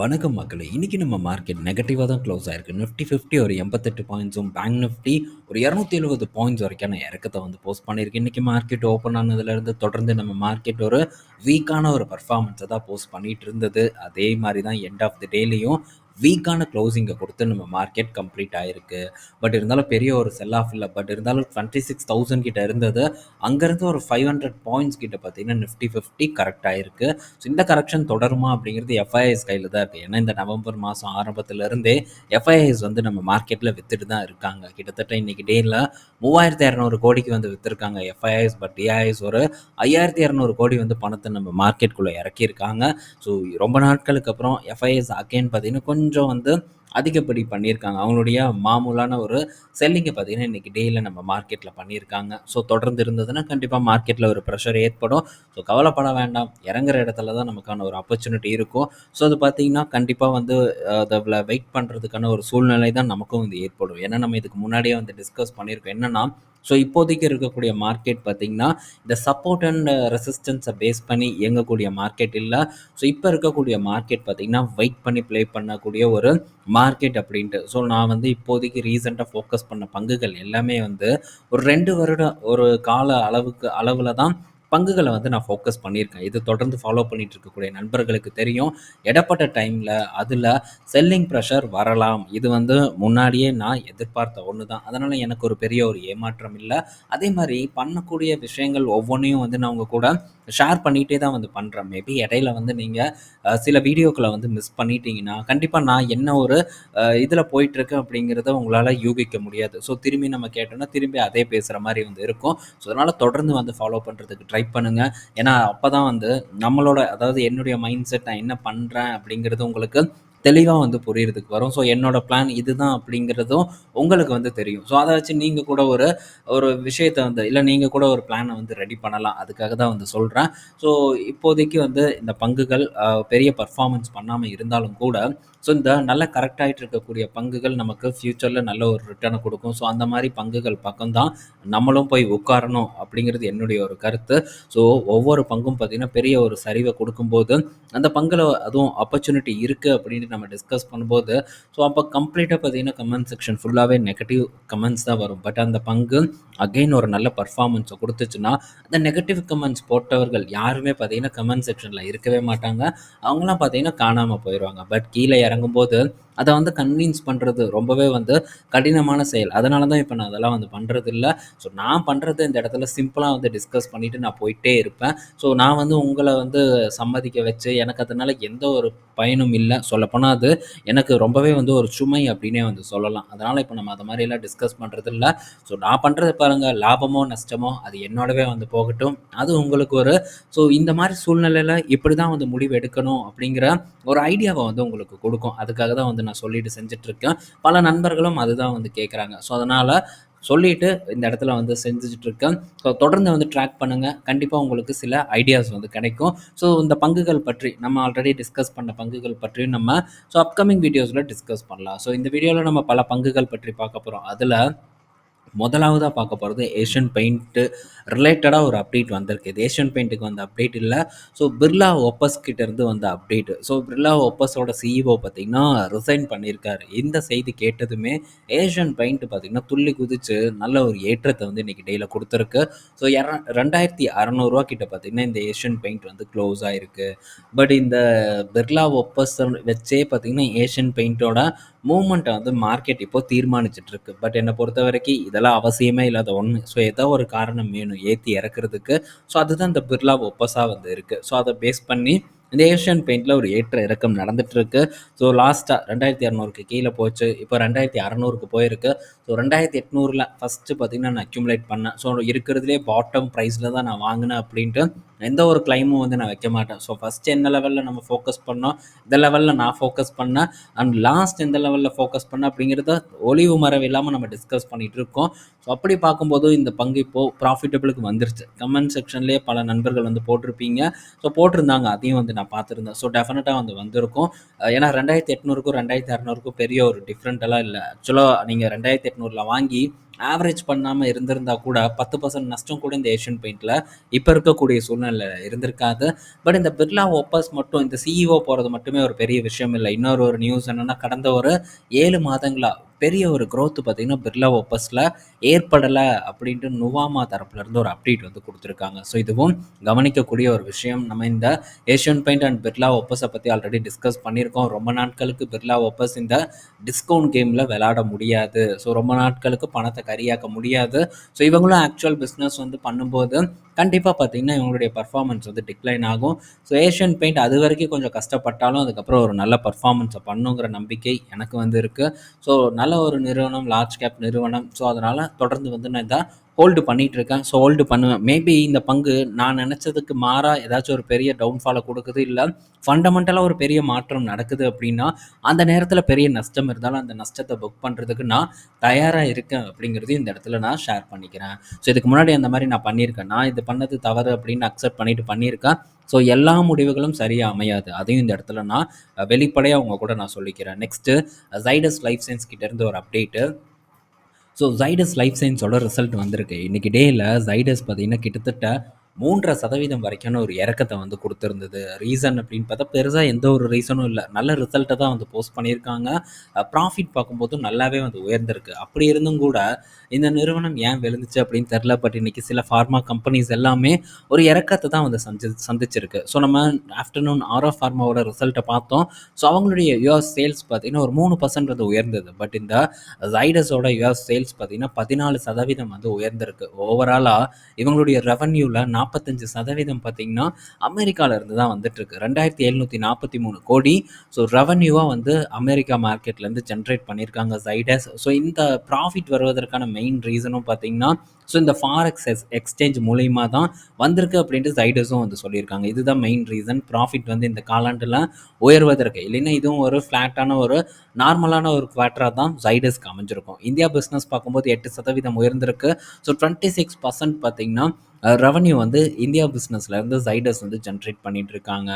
வணக்கம் மக்களே. இன்றைக்கி நம்ம மார்க்கெட் நெகட்டிவாக தான் க்ளோஸ் ஆயிருக்கு. நிஃப்டி ஃபிஃப்டி ஒரு எண்பத்தெட்டு பாயிண்ட்ஸும் பேங்க் நிஃப்டி ஒரு இரநூத்தி எழுபது பாயிண்ட்ஸ் வரைக்கான இறக்கத்தை வந்து போஸ்ட் பண்ணியிருக்கு. இன்றைக்கி மார்க்கெட் ஓப்பன் ஆனதுலேருந்து தொடர்ந்து நம்ம மார்க்கெட் ஒரு வீக்கான ஒரு பர்ஃபார்மன்ஸை தான் போஸ்ட் பண்ணிகிட்டு இருந்தது. அதே மாதிரி தான் எண்ட் ஆஃப் தி டேலையும் வீக்கான க்ளோசிங்கை கொடுத்து நம்ம மார்க்கெட் கம்ப்ளீட் ஆகிருக்கு பட் இருந்தாலும் பெரிய ஒரு செல் ஆஃப் இல்லை. பட் இருந்தாலும் டுவெண்ட்டி சிக்ஸ் தௌசண்ட் கிட்ட இருந்தது. அங்கேருந்து ஒரு ஃபைவ் ஹண்ட்ரட் பாயிண்ட்ஸ் கிட்ட பார்த்தீங்கன்னா நிஃப்டி ஃபிஃப்டி கரெக்ட் ஆயிருக்கு. ஸோ இந்த கரெக்ஷன் தொடருமா அப்படிங்கிறது எஃப்ஐஎஸ் கையில் தான் இருக்குது ஏன்னா இந்த நவம்பர் மாதம் ஆரம்பத்துலேருந்தே எஃப்ஐஎஸ் வந்து நம்ம மார்க்கெட்டில் வித்துட்டு தான் இருக்காங்க. கிட்டத்தட்ட இன்றைக்கி டேயில் மூவாயிரத்தி இரநூறு கோடிக்கு வந்து விற்றுருக்காங்க எஃப்ஐஎஸ் பட் டிஐஎஸ் ஒரு ஐயாயிரத்தி இரநூறு கோடி வந்து பணத்தை நம்ம மார்க்கெட்டுக்குள்ளே இறக்கியிருக்காங்க. ஸோ ரொம்ப நாட்களுக்கு அப்புறம் எஃப்ஐஎஸ் அகேன் பார்த்தீங்கன்னா கொஞ்சம் கொஞ்சம் வந்து அதிகப்படி பண்ணியிருக்காங்க. அவங்களுடைய மாமூலான ஒரு செல்லிங்கை பார்த்திங்கன்னா இன்றைக்கி டேயில் நம்ம மார்க்கெட்டில் பண்ணியிருக்காங்க. ஸோ தொடர்ந்து இருந்ததுன்னா கண்டிப்பாக மார்க்கெட்டில் ஒரு ப்ரெஷர் ஏற்படும். ஸோ கவலைப்பட வேண்டாம். இறங்குற இடத்துல தான் நமக்கான ஒரு ஆப்பர்ச்சுனிட்டி இருக்கும். ஸோ அது பார்த்திங்கன்னா கண்டிப்பாக வந்து அதில் வெயிட் பண்ணுறதுக்கான ஒரு சூழ்நிலை தான் நமக்கும் வந்து ஏற்படும். ஏன்னா நம்ம இதுக்கு முன்னாடியே வந்து டிஸ்கஸ் பண்ணியிருக்கோம். என்னென்னா ஸோ இப்போதைக்கு இருக்கக்கூடிய மார்க்கெட் பார்த்திங்கன்னா இந்த சப்போர்ட் அண்ட் ரெசிஸ்டன்ஸை பேஸ் பண்ணி இயங்கக்கூடிய மார்க்கெட் இல்லை. ஸோ இப்போ இருக்கக்கூடிய மார்க்கெட் பார்த்திங்கன்னா வெயிட் பண்ணி ப்ளே பண்ணக்கூடிய ஒரு மார்க்கெட் அப்படின்ட்டு. ஸோ நான் வந்து இப்போதைக்கு ரீசெண்டாக ஃபோக்கஸ் பண்ண பங்குகள் எல்லாமே வந்து ஒரு ரெண்டு வருடம் ஒரு கால அளவுக்கு அளவில் தான் பங்குகளை வந்து நான் ஃபோக்கஸ் பண்ணியிருக்கேன். இது தொடர்ந்து ஃபாலோ பண்ணிட்டு இருக்கக்கூடிய நண்பர்களுக்கு தெரியும். இடப்பட்ட டைமில் அதில் செல்லிங் ப்ரெஷர் வரலாம். இது வந்து முன்னாடியே நான் எதிர்பார்த்த ஒன்று தான் அதனால் எனக்கு ஒரு பெரிய ஒரு ஏமாற்றம் இல்லை. அதே மாதிரி பண்ணக்கூடிய விஷயங்கள் ஒவ்வொன்றையும் வந்து நான் உங்கள் கூட ஷேர் பண்ணிகிட்டே தான் வந்து பண்ணுறேன் மேபி இடையில வந்து நீங்கள் சில வீடியோக்களை வந்து மிஸ் பண்ணிட்டீங்கன்னா கண்டிப்பாக நான் என்ன ஒரு இதில் போயிட்டுருக்கேன் அப்படிங்கிறத உங்களால் யூகிக்க முடியாது. ஸோ திரும்பி நம்ம கேட்டோம்னா திரும்பி அதே பேசுகிற மாதிரி வந்து இருக்கும். ஸோ அதனால் தொடர்ந்து வந்து ஃபாலோ பண்ணுறதுக்கு ட்ரை பண்ணுங்கள் ஏன்னா அப்போ தான் வந்து நம்மளோட அதாவது என்னுடைய மைண்ட் செட் நான் என்ன பண்ணுறேன் அப்படிங்கிறது உங்களுக்கு தெளிவாக வந்து புரியறதுக்கு வரும். ஸோ என்னோடய பிளான் இதுதான் அப்படிங்கிறதும் உங்களுக்கு வந்து தெரியும். ஸோ அதை வச்சு நீங்கள் கூட ஒரு ஒரு விஷயத்தை வந்து இல்லை நீங்கள் கூட ஒரு பிளானை வந்து ரெடி பண்ணலாம். அதுக்காக தான் வந்து சொல்கிறேன் ஸோ இப்போதைக்கு வந்து இந்த பங்குகள் பெரிய பர்ஃபார்மன்ஸ் பண்ணாமல் இருந்தாலும் கூட ஸோ இந்த நல்ல கரெக்டாகிட்டு இருக்கக்கூடிய பங்குகள் நமக்கு ஃப்யூச்சரில் நல்ல ஒரு ரிட்டர்னை கொடுக்கும். ஸோ அந்த மாதிரி பங்குகள் பக்கம் தான் நம்மளும் போய் உட்காரணும் அப்படிங்கிறது என்னுடைய ஒரு கருத்து. ஸோ ஒவ்வொரு பங்கும் பார்த்திங்கன்னா பெரிய ஒரு சரிவை கொடுக்கும்போது அந்த பங்கில் அதுவும் ஆப்பர்ச்சுனிட்டி இருக்குது அப்படின்னு நம்ம டிஸ்கஸ் பண்ணும்போது ஸோ அப்போ கம்ப்ளீட்டாக பார்த்தீங்கன்னா கமெண்ட் செக்ஷன் ஃபுல்லாகவே நெகட்டிவ் கமெண்ட்ஸ் தான் வரும். பட் அந்த பங்கு அகெயின் ஒரு நல்ல பர்ஃபார்மன்ஸை கொடுத்துச்சுன்னா அந்த நெகட்டிவ் கமெண்ட்ஸ் போட்டவர்கள் யாருமே பார்த்தீங்கன்னா கமெண்ட் செக்ஷனில் இருக்கவே மாட்டாங்க. அவங்களாம் பார்த்தீங்கன்னா காணாமல் போயிடுவாங்க பட் கீழே இறங்கும்போது அதை வந்து கன்வின்ஸ் பண்ணுறது ரொம்பவே வந்து கடினமான செயல். அதனால தான் இப்போ நான் அதெல்லாம் வந்து பண்ணுறது இல்லை ஸோ நான் பண்ணுறது இந்த இடத்துல சிம்பிளாக வந்து டிஸ்கஸ் பண்ணிவிட்டு நான் போயிட்டே இருப்பேன். ஸோ நான் வந்து உங்களை வந்து சம்மதிக்க வச்சு எனக்கு அதனால் எந்த ஒரு பயனும் இல்லை. சொல்லப்போனால் அது எனக்கு ரொம்பவே வந்து ஒரு சுமை அப்படின்னே வந்து சொல்லலாம். அதனால் இப்போ நம்ம அதை மாதிரிலாம் டிஸ்கஸ் பண்ணுறது இல்லை. ஸோ நான் பண்ணுறது பாருங்கள் லாபமோ நஷ்டமோ அது என்னோடவே வந்து போகட்டும். அது உங்களுக்கு ஒரு ஸோ இந்த மாதிரி சூழ்நிலையில் இப்படி தான் வந்து முடிவு எடுக்கணும் அப்படிங்கிற ஒரு ஐடியாவை வந்து உங்களுக்கு கொடுக்கும். அதுக்காக தான் வந்து நான் சொல்லிட்டு செஞ்சிட்ருக்கேன் பல நண்பர்களும் அதுதான் வந்து கேட்குறாங்க ஸோ அதனால் சொல்லிவிட்டு இந்த இடத்துல வந்து செஞ்சுட்டு இருக்கேன் ஸோ தொடர்ந்து வந்து ட்ராக் பண்ணுங்கள் கண்டிப்பாக உங்களுக்கு சில ஐடியாஸ் வந்து கிடைக்கும். ஸோ இந்த பங்குகள் பற்றி நம்ம ஆல்ரெடி டிஸ்கஸ் பண்ண பங்குகள் பற்றியும் நம்ம ஸோ அப்கமிங் வீடியோஸில் டிஸ்கஸ் பண்ணலாம். ஸோ இந்த வீடியோவில் நம்ம பல பங்குகள் பற்றி பார்க்க போகிறோம் அதில் முதலாவதாக பார்க்க போகிறது ஏஷியன் பெயிண்ட்டு ரிலேட்டடாக ஒரு அப்டேட் வந்திருக்கு. இது ஏஷியன் பெயிண்ட்டுக்கு வந்த அப்டேட் இல்லை. ஸோ பிர்லா ஒப்பஸ் கிட்டேருந்து வந்த அப்டேட் ஸோ பிர்லா ஒப்பஸோட சிஇஓ பார்த்திங்கன்னா ரிசைன் பண்ணியிருக்காரு இந்த செய்தி கேட்டதுமே ஏஷியன் பெயிண்ட் பார்த்திங்கன்னா துள்ளி குதித்து நல்ல ஒரு ஏற்றத்தை வந்து இன்றைக்கி டெய்லியில் கொடுத்துருக்கு. ஸோ இர ரெண்டாயிரத்தி அறநூறுவா கிட்ட பார்த்திங்கன்னா இந்த ஏஷியன் பெயிண்ட் வந்து க்ளோஸ் ஆகிருக்கு பட் இந்த பிர்லா ஒப்பஸ் வச்சே பார்த்திங்கன்னா ஏஷியன் பெயிண்ட்டோட மூமெண்ட்டை வந்து மார்க்கெட் இப்போ தீர்மானிச்சிட்ருக்கு பட் என்னை பொறுத்த வரைக்கும் இதெல்லாம் அவசியமே இல்லாத ஒன்று ஸோ ஏதோ ஒரு காரணம் வேணும். ஏற்றி இறக்குறதுக்கு. ஸோ அதுதான் இந்த பிர்லா ஒப்பஸாக வந்து இருக்குது ஸோ அதை பேஸ் பண்ணி இந்த ஏஷியன் பெயிண்டில் ஒரு ஏற்ற இறக்கம் நடந்துகிட்ருக்கு ஸோ லாஸ்ட்டாக ரெண்டாயிரத்தி இரநூறுக்கு கீழே போச்சு. இப்போ ரெண்டாயிரத்தி அறநூறுக்கு போயிருக்கு. ஸோ ரெண்டாயிரத்தி எட்நூறில் ஃபஸ்ட்டு பார்த்திங்கன்னா நான் அக்யூமுலேட் பண்ணேன். ஸோ இருக்கிறதுலே பாட்டம் ப்ரைஸில் தான் நான் வாங்கினேன் அப்படின்ட்டு எந்த ஒரு கிளைமும் வந்து நான் வைக்க மாட்டேன். ஸோ ஃபஸ்ட் எந்த லெவலில் நம்ம ஃபோக்கஸ் பண்ணோம்? இந்த லெவலில் நான் ஃபோக்கஸ் பண்ணேன். அண்ட் லாஸ்ட் எந்த லெவலில் ஃபோக்கஸ் பண்ணேன் அப்படிங்கிறத ஒளிவு மறைவு இல்லாமல் நம்ம டிஸ்கஸ் பண்ணிகிட்டு இருக்கோம். ஸோ அப்படி பார்க்கும்போது இந்த பங்கு இப்போது ப்ராஃபிட்டபிளுக்கு வந்துருச்சு. கமெண்ட் செக்ஷன்லேயே பல நண்பர்கள் வந்து போட்டிருப்பீங்க. ஸோ போட்டிருந்தாங்க. அதையும் வந்து நான் பார்த்துருந்தேன். ஸோ டெஃபினட்டாக வந்து வந்திருக்கும். ஏன்னா ரெண்டாயிரத்தி எட்நூறுக்கும் ரெண்டாயிரத்தி அறநூறுக்கும் பெரிய ஒரு டிஃப்ரெண்ட்டெல்லாம் இல்லை. ஆக்சுவலாக நீங்கள் ரெண்டாயிரத்தி எட்நூறில் வாங்கி ஆவரேஜ் பண்ணாமல் இருந்திருந்தா கூட பத்து பர்சன்ட் நஷ்டம் கூட இந்த ஏஷியன் பெயிண்டில் இப்போ இருக்கக்கூடிய சூழ்நிலை இருந்திருக்காது. பட் இந்த பிர்லா ஓப்பர்ஸ் மட்டும் இந்த சிஇஓ போகிறது மட்டுமே ஒரு பெரிய விஷயம் இல்லை. இன்னொரு ஒரு நியூஸ் என்னென்னா கடந்த ஒரு ஏழு மாதங்களாக பெரிய ஒரு க்ரோத்து பார்த்திங்கன்னா பிர்லா ஓப்பஸில் ஏற்படலை அப்படின்ட்டு நுவாமா தரப்புலேருந்து ஒரு அப்டேட் வந்து கொடுத்துருக்காங்க. ஸோ இதுவும் கவனிக்கக்கூடிய ஒரு விஷயம். நம்ம இந்த ஏஷியன் பெயிண்ட் அண்ட் பிர்லா ஓப்பஸை பற்றி ஆல்ரெடி டிஸ்கஸ் பண்ணியிருக்கோம். ரொம்ப நாட்களுக்கு பிர்லா ஓப்பஸ் இந்த டிஸ்கவுண்ட் கேமில் விளையாட முடியாது. ஸோ ரொம்ப நாட்களுக்கு பணத்தை கரியாக்க முடியாது. ஸோ இவங்களும் ஆக்சுவல் பிஸ்னஸ் வந்து பண்ணும்போது கண்டிப்பாக பார்த்தீங்கன்னா இவங்களுடைய பர்ஃபார்மன்ஸ் வந்து டிக்ளைன் ஆகும். ஸோ ஏஷியன் பெயிண்ட் அது வரைக்கும் கொஞ்சம் கஷ்டப்பட்டாலும் அதுக்கப்புறம் ஒரு நல்ல பர்ஃபார்மன்ஸை பண்ணுங்கிற நம்பிக்கை எனக்கு வந்து இருக்குது ஸோ நல்ல ஒரு நிறுவனம் லார்ஜ் கேப் நிறுவனம். ஸோ அதனால் தொடர்ந்து வந்து நான் இதை ஹோல்டு பண்ணிகிட்டு இருக்கேன் ஸோ ஹோல்டு பண்ணுவேன். மேபி இந்த பங்கு நான் நினச்சதுக்கு மாறாக ஏதாச்சும் ஒரு பெரிய டவுன்ஃபாலை கொடுக்குது இல்லை ஃபண்டமெண்டலாக ஒரு பெரிய மாற்றம் நடக்குது அப்படின்னா அந்த நேரத்தில் பெரிய நஷ்டம் இருந்தாலும் அந்த நஷ்டத்தை புக் பண்ணுறதுக்கு நான் தயாராக இருக்கேன் அப்படிங்கிறதையும் இந்த இடத்துல நான் ஷேர் பண்ணிக்கிறேன். ஸோ இதுக்கு முன்னாடி அந்த மாதிரி நான் பண்ணியிருக்கேன். நான் இது பண்ணது தவறு அப்படின்னு அக்செப்ட் பண்ணிட்டு பண்ணியிருக்கேன். ஸோ எல்லா முடிவுகளும் சரியாக அமையாது. அதையும் இந்த இடத்துல நான் வெளிப்படையாக அவங்க கூட நான் சொல்லிக்கிறேன். நெக்ஸ்ட்டு ஜைடஸ் லைஃப் சயின்ஸ் கிட்டேருந்து ஒரு அப்டேட்டு ஸோ ஜைடஸ் லைஃப் சயின்ஸோட ரிசல்ட் வந்திருக்கு. இன்றைக்கி டேயில் ஜைடஸ் பார்த்திங்கன்னா கிட்டத்தட்ட மூன்றரை சதவீதம் வரைக்கான ஒரு இறக்கத்தை வந்து கொடுத்துருந்தது. ரீசன் அப்படின்னு பார்த்தா பெருசாக எந்த ஒரு ரீசனும் இல்லை. நல்ல ரிசல்ட்டை தான் வந்து போஸ்ட் பண்ணியிருக்காங்க. ப்ராஃபிட் பார்க்கும்போதும் நல்லாவே வந்து உயர்ந்திருக்கு. அப்படி இருந்தும் கூட இந்த நிறுவனம் ஏன் விழுந்துச்சு அப்படின்னு தெரில பட் இன்றைக்கி சில ஃபார்மா கம்பெனிஸ் எல்லாமே ஒரு இறக்கத்தை தான் வந்து சந்தி சந்திச்சிருக்கு. ஸோ நம்ம ஆஃப்டர்நூன் ஆரோ ஃபார்மாவோட ரிசல்ட்டை பார்த்தோம். ஸோ அவங்களுடைய யுஎஸ் சேல்ஸ் பார்த்தீங்கன்னா ஒரு மூணு பர்சன்ட் வந்து உயர்ந்தது. பட் இந்த ஜைடஸோட யுஎஸ் சேல்ஸ் பார்த்தீங்கன்னா பதினாலு சதவீதம் வந்து உயர்ந்திருக்கு. ஓவராலாக இவங்களுடைய ரெவன்யூவில் நாற்பத்தஞ்சு சதவீதம் பார்த்திங்கன்னா அமெரிக்காவில் இருந்து தான் வந்துட்டுருக்கு ரெண்டாயிரத்தி எழுநூற்றி நாற்பத்தி மூணு கோடி. ஸோ ரெவன்யூவாக வந்து அமெரிக்கா மார்க்கெட்லேருந்து ஜென்ரேட் பண்ணியிருக்காங்க ஜைடஸ் ஸோ இந்த ப்ராஃபிட் வருவதற்கான மெயின் ரீசனும் பார்த்திங்கன்னா ஸோ இந்த ஃபாரெக்ஸ் எக்ஸ் எக்ஸ்சேஞ்ச் மூலிமா தான் வந்திருக்கு அப்படின்ட்டு ஜைடஸும் வந்து சொல்லியிருக்காங்க. இதுதான் மெயின் ரீசன் ப்ராஃபிட் வந்து இந்த காலாண்டில் உயர்வதற்கு. இல்லைன்னா இதுவும் ஒரு ஃப்ளாட்டான ஒரு நார்மலான ஒரு குவார்ட்டராக தான் ஜைடஸ்க்கு அமைஞ்சிருக்கும். இந்தியா பிஸ்னஸ் பார்க்கும்போது எட்டு சதவீதம் உயர்ந்திருக்கு. ஸோ டுவெண்ட்டி சிக்ஸ் பர்சன்ட் பார்த்திங்கன்னா ரெவன்யூ வந்து இந்தியா பிஸ்னஸ்லேருந்து சைடர்ஸ் வந்து ஜென்ரேட் பண்ணிட்டு இருக்காங்க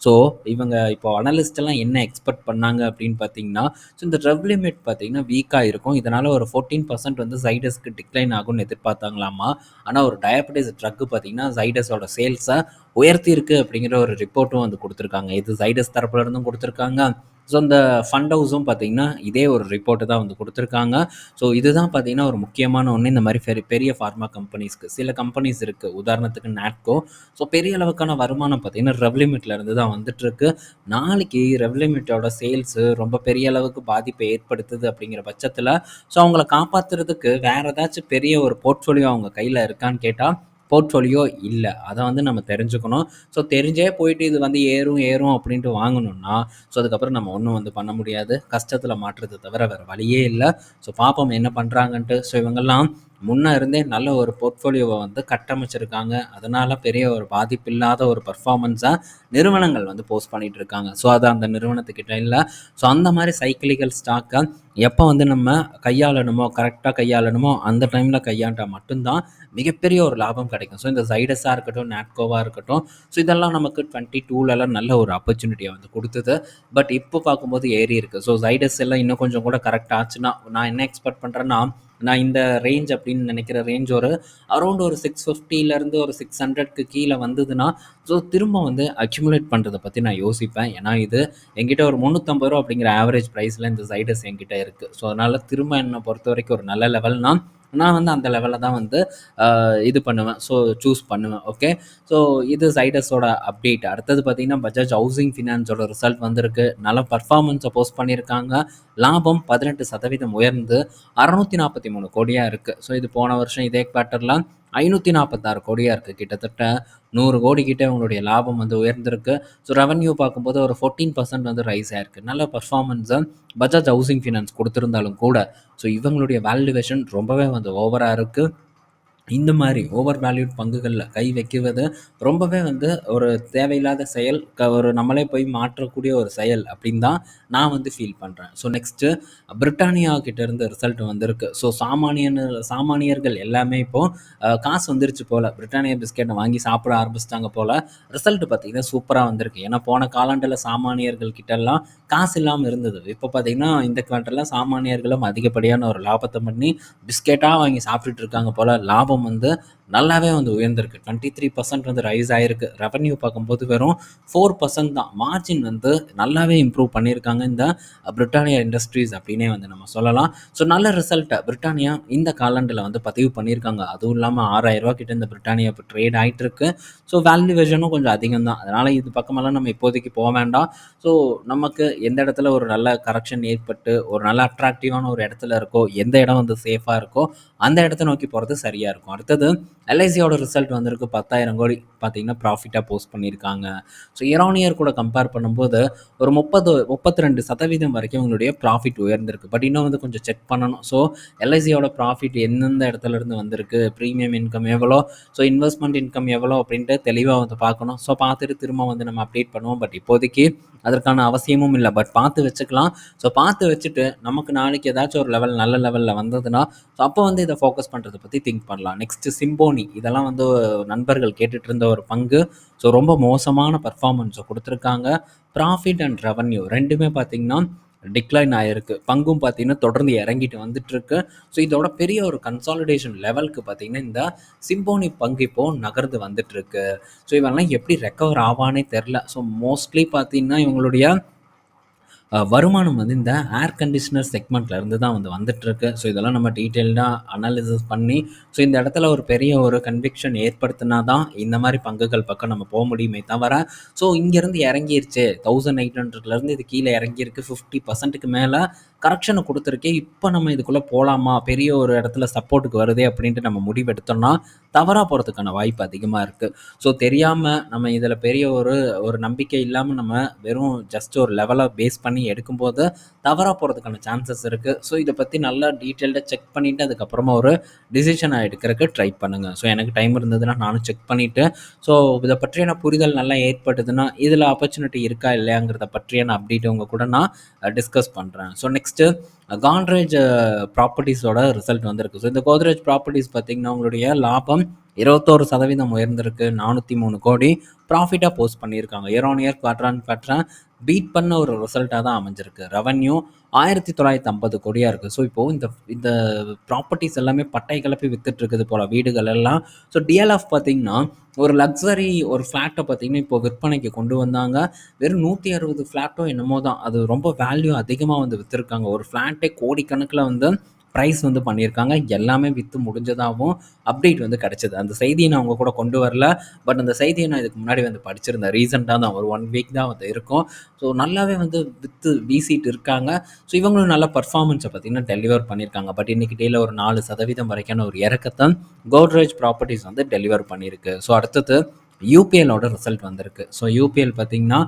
ஸோ இவங்க இப்போ அனலிஸ்ட் எல்லாம் என்ன எக்ஸ்பெக்ட் பண்ணாங்க அப்படின்னு பார்த்தீங்கன்னா ஸோ இந்த ரெவ்லிமிட் பார்த்தீங்கன்னா வீக்காக இருக்கும் இதனால் ஒரு ஃபோர்டீன் பர்சன்ட் வந்து சைடஸ்க்கு டிக்ளைன் ஆகும்னு எதிர்பார்த்தாங்களாமா? ஆனால் ஒரு டயபெட்டிஸ் ட்ரக் பார்த்தீங்கன்னா சைடஸோட சேல்ஸை உயர்த்தியிருக்கு அப்படிங்கிற ஒரு ரிப்போர்ட்டும் வந்து கொடுத்துருக்காங்க. இது சைடஸ் தரப்புல இருந்தும் கொடுத்துருக்காங்க. ஸோ இந்த ஃபண்ட் ஹவுஸும் பார்த்தீங்கன்னா இதே ஒரு ரிப்போர்ட்டு தான் வந்து கொடுத்துருக்காங்க. ஸோ இதுதான் பார்த்தீங்கன்னா ஒரு முக்கியமான ஒன்று இந்த மாதிரி பெரிய பெரிய ஃபார்மா கம்பெனிஸ்க்கு சில கம்பெனிஸ் இருக்குது உதாரணத்துக்கு நாட்கோ ஸோ பெரிய அளவுக்கான வருமானம் பார்த்தீங்கன்னா ரெவ்லிமிட்லேருந்து தான் வந்துட்டுருக்கு. நாளைக்கு ரெவ்லிமிட்டோட சேல்ஸு ரொம்ப பெரிய அளவுக்கு பாதிப்பை ஏற்படுத்துது அப்படிங்கிற பட்சத்தில் ஸோ அவங்கள காப்பாற்றுறதுக்கு வேறு ஏதாச்சும் பெரிய ஒரு போர்ட்ஃபோலியோ அவங்க கையில் இருக்கான்னு கேட்டால் போர்ட்ஃபோலியோ இல்லை. அதை வந்து நம்ம தெரிஞ்சுக்கணும். ஸோ தெரிஞ்சே போயிட்டு இது வந்து ஏறும் ஏறும் அப்படின்ட்டு வாங்கணும்னா ஸோ அதுக்கப்புறம் நம்ம ஒன்றும் வந்து பண்ண முடியாது. கஷ்டத்தில் மாற்றுறது தவிர வேறு வழியே இல்லை. ஸோ பார்ப்போம் என்ன பண்ணுறாங்கன்ட்டு ஸோ இவங்கெல்லாம் முன்னே இருந்தே நல்ல ஒரு போர்ட்ஃபோலியோவை வந்து கட்டமைச்சிருக்காங்க. அதனால் பெரிய ஒரு பாதிப்பு இல்லாத ஒரு பர்ஃபார்மன்ஸாக நிறுவனங்கள் வந்து போஸ்ட் பண்ணிகிட்டு இருக்காங்க ஸோ அது அந்த நிறுவனத்துக்கிட்ட இல்லை. ஸோ அந்த மாதிரி சைக்கிளிக்கல் ஸ்டாக்கை எப்போ வந்து நம்ம கையாளணுமோ கரெக்டாக கையாளணுமோ அந்த டைமில் கையாண்டால் மட்டும்தான் மிகப்பெரிய ஒரு லாபம் கிடைக்கும். ஸோ இந்த சைடஸாக இருக்கட்டும் நாட்கோவாக இருக்கட்டும் ஸோ இதெல்லாம் நமக்கு டுவெண்ட்டி டூலெல்லாம் நல்ல ஒரு ஆப்பர்ச்சுனிட்டியை வந்து கொடுத்தது. பட் இப்போ பார்க்கும்போது ஏறி இருக்குது ஸோ சைடஸ் எல்லாம் இன்னும் கொஞ்சம் கூட கரெக்ட் ஆச்சுன்னா நான் என்ன எக்ஸ்பெக்ட் பண்ணுறேன்னா நான் இந்த ரேஞ்ச் அப்படின்னு நினைக்கிற ரேஞ்ச் ஒரு அரௌண்ட் ஒரு சிக்ஸ் ஃபிஃப்டிலேருந்து ஒரு சிக்ஸ் ஹண்ட்ரட்க்கு கீழே வந்ததுன்னா ஸோ திரும்ப வந்து அக்யூமுலேட் பண்ணுறதை பற்றி நான் யோசிப்பேன். ஏன்னா இது என்கிட்ட ஒரு முந்நூற்றம்பது ரூபா அப்படிங்கிற ஆவரேஜ் ப்ரைஸில் இந்த சைடஸ் என்கிட்ட இருக்குது ஸோ அதனால் திரும்ப என்னை பொறுத்த வரைக்கும் ஒரு நல்ல லெவல்னால் நான் வந்து அந்த லெவலில் தான் வந்து இது பண்ணுவேன். ஸோ சூஸ் பண்ணுவேன். ஓகே ஸோ இது சைடஸோட அப்டேட் அடுத்தது பார்த்தீங்கன்னா பஜாஜ் ஹவுசிங் ஃபினான்ஸோட ரிசல்ட் வந்திருக்கு. நல்ல பர்ஃபார்மன்ஸை போஸ்ட் பண்ணியிருக்காங்க. லாபம் பதினெட்டு சதவீதம் உயர்ந்து அறநூற்றி நாற்பத்தி மூணு கோடியாக இருக்குது ஸோ இது போன வருஷம் இதே குவார்ட்டரில் ஐநூற்றி நாற்பத்தாறு கோடியாக இருக்குது கிட்டத்தட்ட நூறு கோடி கிட்ட உங்களுடைய லாபம் வந்து உயர்ந்திருக்கு. ஸோ ரெவன்யூ பார்க்கும்போது ஒரு ஃபோர்டீன் பர்சன்ட் வந்து ரைஸ் ஆயிருக்கு. நல்ல பர்ஃபார்மன்ஸை பஜாஜ் ஹவுசிங் ஃபினான்ஸ் கொடுத்துருந்தாலும் கூட ஸோ இவங்களுடைய வேல்யூவேஷன் ரொம்பவே வந்து ஓவராக இருக்குது இந்த மாதிரி ஓவர் வேல்யூட் பங்குகளில் கை வைக்குவது ரொம்பவே வந்து ஒரு தேவையில்லாத செயல் க ஒரு நம்மளே போய் மாற்றக்கூடிய ஒரு செயல் அப்படின்னு தான் நான் வந்து ஃபீல் பண்ணுறேன் ஸோ நெக்ஸ்ட்டு பிரிட்டானியா கிட்டேருந்து ரிசல்ட் வந்திருக்கு. ஸோ சாமானியன் சாமானியர்கள் எல்லாமே இப்போது காசு வந்துருச்சு போல். பிரிட்டானியா பிஸ்கெட்டை வாங்கி சாப்பிட ஆரம்பிச்சிட்டாங்க போல். ரிசல்ட் பார்த்திங்கன்னா சூப்பராக வந்திருக்கு. ஏன்னா போன காலாண்டில் சாமானியர்கள் கிட்டெல்லாம் காசு இல்லாமல் இருந்தது. இப்போ பார்த்திங்கன்னா இந்த காலத்தில் சாமானியர்களும் அதிகப்படியான ஒரு லாபத்தை பண்ணி பிஸ்கெட்டாக வாங்கி சாப்பிட்டுட்டு இருக்காங்க போல். லாபம் லாபம் வந்து நல்லாவே வந்து உயர்ந்திருக்கு. டுவெண்ட்டி த்ரீ பர்சன்ட் வந்து ரைஸ் ஆகிருக்கு ரெவன்யூ பார்க்கும்போது வெறும் ஃபோர் பர்சன்ட் தான். மார்ஜின் வந்து நல்லாவே இம்ப்ரூவ் பண்ணியிருக்காங்க இந்த பிரிட்டானியா இண்டஸ்ட்ரீஸ் அப்படின்னே வந்து நம்ம சொல்லலாம். ஸோ நல்ல ரிசல்ட்டை பிரிட்டானியா இந்த காலண்டில் வந்து பதிவு பண்ணியிருக்காங்க. அதுவும் இல்லாமல் ஆறாயிரம் ரூபா கிட்ட இந்த பிரிட்டானியா இப்போ ட்ரேட் ஆகிட்டு இருக்கு ஸோ வேல்யூவேஷனும் கொஞ்சம் அதிகம் தான். அதனால் இது பக்கமெல்லாம் நம்ம இப்போதைக்கு போக வேண்டாம். ஸோ நமக்கு எந்த இடத்துல ஒரு நல்ல கரெக்ஷன் ஏற்பட்டு ஒரு நல்ல அட்ராக்டிவான ஒரு இடத்துல இருக்கோ எந்த இடம் வந்து சேஃபாக இருக்கோ அந்த இடத்த நோக்கி போகிறது சரியாக இருக்கும். அடுத்தது எல்ஐசியோட ரிசல்ட் வந்திருக்கு பத்தாயிரம் கோடி. பார்த்தீங்கன்னா ப்ராஃபிட்டாக போஸ்ட் பண்ணியிருக்காங்க. ஸோ இயர் கூட கம்பேர் பண்ணும்போது ஒரு முப்பது முப்பத்தி ரெண்டு சதவீதம் வரைக்கும் உங்களுடைய ப்ராஃபிட் உயர்ந்திருக்கு. பட் இன்னும் வந்து கொஞ்சம் செக் பண்ணணும். ஸோ எல்ஐசியோட ப்ராஃபிட் எந்தெந்த இடத்துலருந்து வந்திருக்கு? ப்ரீமியம் இன்கம் எவ்வளோ? ஸோ இன்வெஸ்ட்மெண்ட் இன்கம் எவ்வளோ அப்படின்ட்டு தெளிவாக வந்து பார்க்கணும். ஸோ பார்த்துட்டு திரும்ப வந்து நம்ம அப்டேட் பண்ணுவோம். பட் இப்போதைக்கு அதற்கான அவசியமும் இல்லை. பட் பார்த்து வச்சுக்கலாம். ஸோ பார்த்து வச்சுட்டு நமக்கு நாளைக்கு ஏதாச்சும் ஒரு லெவல் நல்ல லெவலில் வந்ததுன்னா ஸோ அப்போ வந்து இதை ஃபோக்கஸ் பண்ணுறதை பற்றி திங்க் பண்ணலாம். நெக்ஸ்ட்டு தோனி. இதெல்லாம் வந்து நண்பர்கள் கேட்டுட்டு இருந்த ஒரு பங்கு. ஸோ ரொம்ப மோசமான பர்ஃபார்மன்ஸை கொடுத்துருக்காங்க. ப்ராஃபிட் அண்ட் ரெவன்யூ ரெண்டுமே பார்த்திங்கன்னா டிக்ளைன் ஆகிருக்கு பங்கும் பார்த்திங்கன்னா தொடர்ந்து இறங்கிட்டு வந்துட்டுருக்கு. ஸோ இதோட பெரிய ஒரு கன்சாலிடேஷன் லெவலுக்கு பார்த்திங்கன்னா இந்த சிம்போனி பங்கு இப்போது நகர்ந்து வந்துட்டுருக்கு. ஸோ இவெல்லாம் எப்படி ரெக்கவர் ஆவானே தெரில ஸோ மோஸ்ட்லி பார்த்திங்கன்னா இவங்களுடைய வருமானம் வந்து இந்த ஏர் கண்டிஷனர் செக்மெண்ட்லேருந்து தான் வந்து வந்துட்டுருக்கு. ஸோ இதெல்லாம் நம்ம டீட்டெயில்டாக அனாலிசிஸ் பண்ணி ஸோ இந்த இடத்துல ஒரு பெரிய ஒரு கன்விக்ஷன் ஏற்படுத்தினா தான் இந்த மாதிரி பங்குகள் பக்கம் நம்ம போக முடியுமே தவிர ஸோ இங்கேருந்து இறங்கிருச்சு. தௌசண்ட் எயிட் ஹண்ட்ரட்லேருந்து இது கீழே இறங்கியிருக்கு. ஃபிஃப்டி பர்சன்ட்டுக்கு மேலே கரெக்ஷனை கொடுத்துருக்கேன் இப்போ நம்ம இதுக்குள்ளே போகலாமா பெரிய ஒரு இடத்துல சப்போர்ட்டுக்கு வருதே அப்படின்ட்டு நம்ம முடிவெடுத்தோம்னா தவறாக போகிறதுக்கான வாய்ப்பு அதிகமாக இருக்குது ஸோ தெரியாமல் நம்ம இதில் பெரிய ஒரு ஒரு நம்பிக்கை இல்லாமல் நம்ம வெறும் ஜஸ்ட் ஒரு லெவலை பேஸ் பண்ணி எடுக்கும்போது தவறாக போகிறதுக்கான சான்சஸ் இருக்குது ஸோ இதை பற்றி நல்லா டீட்டெயில்டாக செக் பண்ணிவிட்டு அதுக்கப்புறமா ஒரு டிசிஷனை எடுக்கிறதுக்கு ட்ரை பண்ணுங்கள் ஸோ எனக்கு டைம் இருந்ததுன்னா நானும் செக் பண்ணிவிட்டு ஸோ இதை பற்றியான புரிதல் நல்லா ஏற்பட்டதுன்னா இதில் ஆப்பர்ச்சுனிட்டி இருக்கா இல்லையாங்கிறத பற்றியான அப்டேட் உங்கள் கூட நான் டிஸ்கஸ் பண்ணுறேன் ஸோ நெக்ஸ்ட்டு கான்ரேஜ் ப்ராப்பர்ட்டிஸோட ரிசல்ட் வந்திருக்கு. ஸோ இந்த கோத்ரேஜ் ப்ராப்பர்ட்டிஸ் பார்த்திங்கன்னா உங்களுடைய லாபம் இருபத்தோரு சதவீதம் உயர்ந்திருக்கு. நானூற்றி மூணு கோடி ப்ராஃபிட்டாக போஸ்ட் பண்ணியிருக்காங்க. Year on year quarter on beat பண்ண ஒரு ரிசல்ட்டாக தான் அமைஞ்சிருக்கு. ரெவன்யூ ஆயிரத்தி தொள்ளாயிரத்தி ஐம்பது கோடியாக இருக்குது ஸோ இப்போது இந்த இந்த ப்ராப்பர்ட்டிஸ் எல்லாமே பட்டை கிளப்பி வித்துட்ருக்குது போல் வீடுகள் எல்லாம். ஸோ டிஎல்எஃப் பார்த்திங்கன்னா ஒரு லக்ஸரி ஒரு ஃப்ளாட்டை பார்த்திங்கன்னா இப்போ விற்பனைக்கு கொண்டு வந்தாங்க. வெறும் நூற்றி அறுபது ஃப்ளாட்டோ என்னமோ தான். அது ரொம்ப வேல்யூ அதிகமாக வந்து விற்றுருக்காங்க ஒரு ஃப்ளாட்டே கோடிக்கணக்கில் வந்து ப்ரைஸ் வந்து பண்ணியிருக்காங்க. எல்லாமே விற்று முடிஞ்சதாகவும் அப்டேட் வந்து கிடச்சிது. அந்த செய்தியை நான் அவங்க கூட கொண்டு வரல. பட் அந்த செய்தியை நான் இதுக்கு முன்னாடி வந்து படிச்சிருந்தேன். ரீசெண்டாக தான் ஒரு ஒன் வீக் தான் வந்து இருக்கும். ஸோ நல்லாவே வந்து விற்று வீசிட்டு இருக்காங்க. ஸோ இவங்களும் நல்ல பர்ஃபார்மன்ஸை பார்த்திங்கன்னா டெலிவர் பண்ணியிருக்காங்க. பட் இன்றைக்கி டேயில் ஒரு நாலு சதவீதம் வரைக்கான ஒரு இறக்கத்தை கோட்ரேஜ் ப்ராப்பர்ட்டிஸ் வந்து டெலிவர் பண்ணியிருக்கு. ஸோ அடுத்தது யூபிஎலோட ரிசல்ட் வந்திருக்கு. ஸோ யூபிஎல் பார்த்திங்கன்னா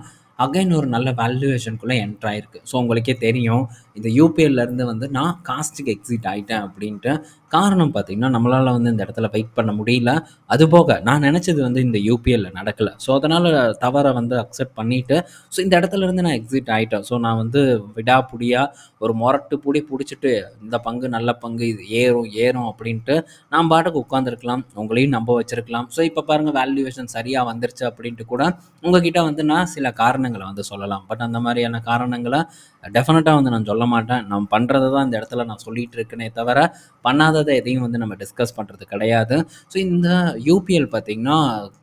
அகைன் ஒரு நல்ல வேல்யூவேஷனுக்குள்ளே என்ட்ராயிருக்கு ஸோ உங்களுக்கே தெரியும். இந்த யூபிஎல்லேருந்து வந்து நான் காஸ்ட்டுக்கு எக்ஸிட் ஆகிட்டேன் அப்படின்ட்டு காரணம் பார்த்திங்கன்னா நம்மளால் வந்து இந்த இடத்துல வெயிட் பண்ண முடியல. அதுபோக நான் நினச்சது வந்து இந்த யூபிஎல்ல நடக்கலை. ஸோ அதனால் தவறை வந்து அக்செப்ட் பண்ணிவிட்டு ஸோ இந்த இடத்துலேருந்து நான் எக்ஸிட் ஆகிட்டேன் ஸோ நான் வந்து விடாப்புடியாக ஒரு மொரட்டு புடி பிடிச்சிட்டு இந்த பங்கு நல்ல பங்கு இது ஏறும் ஏறும் அப்படின்ட்டு நான் பாட்டுக்கு உட்காந்துருக்கலாம் உங்களையும் நம்ப வச்சுருக்கலாம். ஸோ இப்போ பாருங்கள் வேல்யூவேஷன் சரியாக வந்துருச்சு அப்படின்ட்டு கூட உங்ககிட்ட வந்து நான் சில காரணங்களை வந்து சொல்லலாம். பட் அந்த மாதிரியான காரணங்களை டெஃபினட்டாக வந்து நான் சொல்ல மாட்டேன் நான் பண்ணுறதை தான் இந்த இடத்துல நான் சொல்லிகிட்டு இருக்கேனே தவிர பண்ணாததை எதையும் வந்து நம்ம டிஸ்கஸ் பண்ணுறது கிடையாது. ஸோ இந்த யூபிஎல் பார்த்திங்கன்னா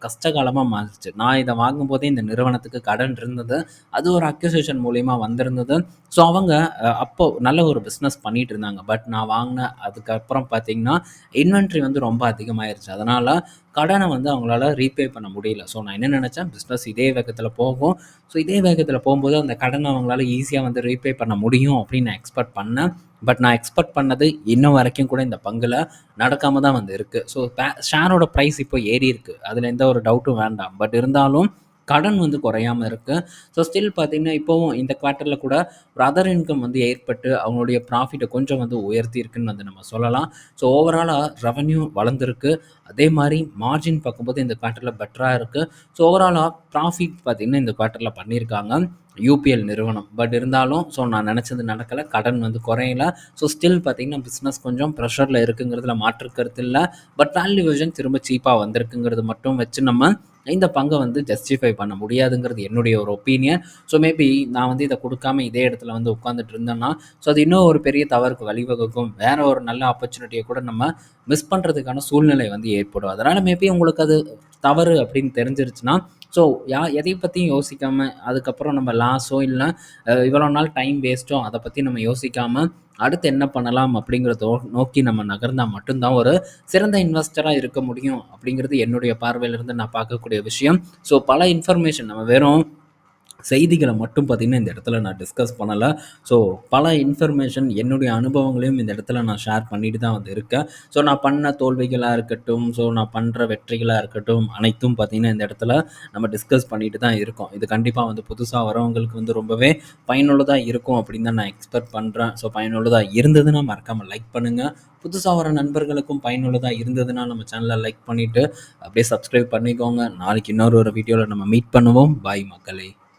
கஷ்டகாலமாக மாறிச்சு. நான் இதை வாங்கும்போதே இந்த நிறுவனத்துக்கு கடன் இருந்தது. அது ஒரு அக்யூசேஷன் மூலிமா வந்திருந்தது. ஸோ அவங்க அப்போ நல்ல ஒரு பிஸ்னஸ் பண்ணிகிட்டு இருந்தாங்க. பட் நான் வாங்கின அதுக்கப்புறம் பார்த்திங்கன்னா இன்வென்ட்ரி வந்து ரொம்ப அதிகமாயிருச்சு. அதனால் கடனை வந்து அவங்களால ரீபே பண்ண முடியல. ஸோ நான் என்ன நினச்சேன்? பிஸ்னஸ் இதே வேகத்தில் போகும். ஸோ இதே வேகத்தில் போகும்போது அந்த கடனை அவங்களால ஈஸியாக வந்து ரீபே பண்ண முடியும் அப்படின்னு நான் எக்ஸ்பெக்ட் பண்ணேன். பட் நான் எக்ஸ்பெக்ட் பண்ணது இன்னும் வரைக்கும் கூட இந்த பங்கில் நடக்காமல் தான் வந்து இருக்குது ஸோ ஷேரோட ப்ரைஸ் இப்போ ஏறி இருக்குது அதில் எந்த ஒரு டவுட்டும் வேண்டாம். பட் இருந்தாலும் கடன் வந்து குறையாமல் இருக்குது ஸோ ஸ்டில் பார்த்தீங்கன்னா, இப்போவும் இந்த குவார்ட்டரில் கூட ஒரு அதர் இன்கம் வந்து ஏற்பட்டு அவங்களுடைய ப்ராஃபிட்டை கொஞ்சம் வந்து உயர்த்தியிருக்குன்னு வந்து நம்ம சொல்லலாம். ஸோ ஓவராலாக ரெவன்யூ வளர்ந்துருக்கு அதே மாதிரி மார்ஜின் பார்க்கும்போது இந்த குவார்ட்டரில் பெட்டராக இருக்குது ஸோ ஓவராலாக ப்ராஃபிட் பார்த்தீங்கன்னா, இந்த குவார்ட்டரில் பண்ணியிருக்காங்க. யூபிஎல் நிறுவனம். பட் இருந்தாலும் ஸோ நான் நினச்சது நடக்கல. கடன் வந்து குறையல. ஸோ ஸ்டில் பார்த்தீங்கன்னா, பிஸ்னஸ் கொஞ்சம் ப்ரெஷரில் இருக்குங்கிறதுல மாற்று கருத்து பட் வேல்யூவேஷன் திரும்ப சீப்பாக வந்திருக்குங்கிறது மட்டும் வச்சு நம்ம இந்த பங்கை வந்து ஜஸ்டிஃபை பண்ண முடியாதுங்கிறது என்னுடைய ஒரு ஒப்பீனியன். ஸோ மேபி நான் வந்து இதை கொடுக்காம இதே இடத்துல வந்து உட்காந்துட்டு இருந்தேன்னா, ஸோ அது இன்னும் ஒரு பெரிய தவறுக்கு வழிவகுக்கும். வேற ஒரு நல்ல ஆப்பர்ச்சுனிட்டியை கூட நம்ம மிஸ் பண்ணுறதுக்கான சூழ்நிலை வந்து ஏற்படும். அதனால் மேபி உங்களுக்கு அது தவறு அப்படின்னு தெரிஞ்சிருச்சுன்னா, ஸோ யா எதை பற்றியும் யோசிக்காமல் அதுக்கப்புறம் நம்ம லாஸோ இல்லை இவ்வளோ நாள் டைம் வேஸ்ட்டோ அதை பற்றி நம்ம யோசிக்காமல் அடுத்து என்ன பண்ணலாம் அப்படிங்கிறத நோக்கி நம்ம நகர்ந்தால் மட்டும்தான் ஒரு சிறந்த இன்வெஸ்டராக இருக்க முடியும் அப்படிங்கிறது என்னுடைய பார்வையிலிருந்து நான் பார்க்கக்கூடிய விஷயம். ஸோ பல இன்ஃபர்மேஷன் நம்ம வெறும் செய்திகளை மட்டும் பார்த்தீங்கன்னா, இந்த இடத்துல நான் டிஸ்கஸ் பண்ணலை ஸோ பல இன்ஃபர்மேஷன் என்னுடைய அனுபவங்களையும் இந்த இடத்துல நான் ஷேர் பண்ணிட்டு தான் வந்து இருக்கேன். ஸோ நான் பண்ண தோல்விகளாக இருக்கட்டும், ஸோ நான் பண்ணுற வெற்றிகளாக இருக்கட்டும், அனைத்தும் பார்த்தீங்கன்னா, இந்த இடத்துல நம்ம டிஸ்கஸ் பண்ணிட்டு தான் இருக்கோம். இது கண்டிப்பாக வந்து புதுசாக வரவங்களுக்கு வந்து ரொம்பவே பயனுள்ளதாக இருக்கும் அப்படின்னு தான் நான் எக்ஸ்பெக்ட் பண்ணுறேன் ஸோ பயனுள்ளதாக இருந்ததுன்னா மறக்காமல் லைக் பண்ணுங்கள் புதுசாக வர நண்பர்களுக்கும் பயனுள்ளதாக இருந்ததுன்னா நம்ம சேனலை லைக் பண்ணிவிட்டு அப்படியே சப்ஸ்கிரைப் பண்ணிக்கோங்க. நாளைக்கு இன்னொரு ஒரு வீடியோவில் நம்ம மீட் பண்ணுவோம். பாய் மக்களே!